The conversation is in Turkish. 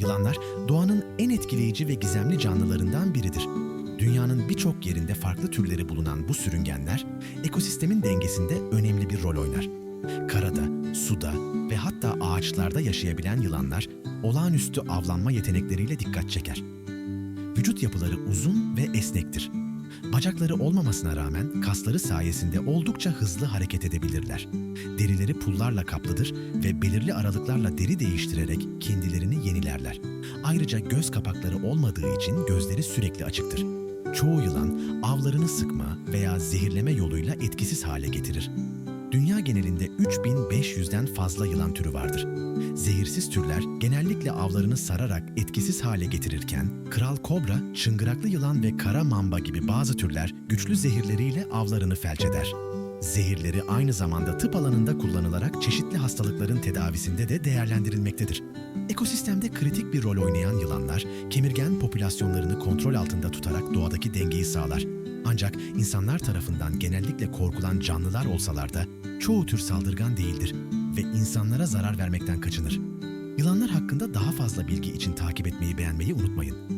Yılanlar doğanın en etkileyici ve gizemli canlılarından biridir. Dünyanın birçok yerinde farklı türleri bulunan bu sürüngenler ekosistemin dengesinde önemli bir rol oynar. Karada, suda ve hatta ağaçlarda yaşayabilen yılanlar olağanüstü avlanma yetenekleriyle dikkat çeker. Vücut yapıları uzun ve esnektir. Bacakları olmamasına rağmen kasları sayesinde oldukça hızlı hareket edebilirler. Derileri pullarla kaplıdır ve belirli aralıklarla deri değiştirerek yenilerler. Ayrıca göz kapakları olmadığı için gözleri sürekli açıktır. Çoğu yılan avlarını sıkma veya zehirleme yoluyla etkisiz hale getirir. Dünya genelinde 3500'den fazla yılan türü vardır. Zehirsiz türler genellikle avlarını sararak etkisiz hale getirirken, kral kobra, çıngıraklı yılan ve kara mamba gibi bazı türler güçlü zehirleriyle avlarını felç eder. Zehirleri aynı zamanda tıp alanında kullanılarak çeşitli hastalıkların tedavisinde de değerlendirilmektedir. Ekosistemde kritik bir rol oynayan yılanlar, kemirgen popülasyonlarını kontrol altında tutarak doğadaki dengeyi sağlar. Ancak insanlar tarafından genellikle korkulan canlılar olsalar da çoğu tür saldırgan değildir ve insanlara zarar vermekten kaçınır. Yılanlar hakkında daha fazla bilgi için takip etmeyi beğenmeyi unutmayın.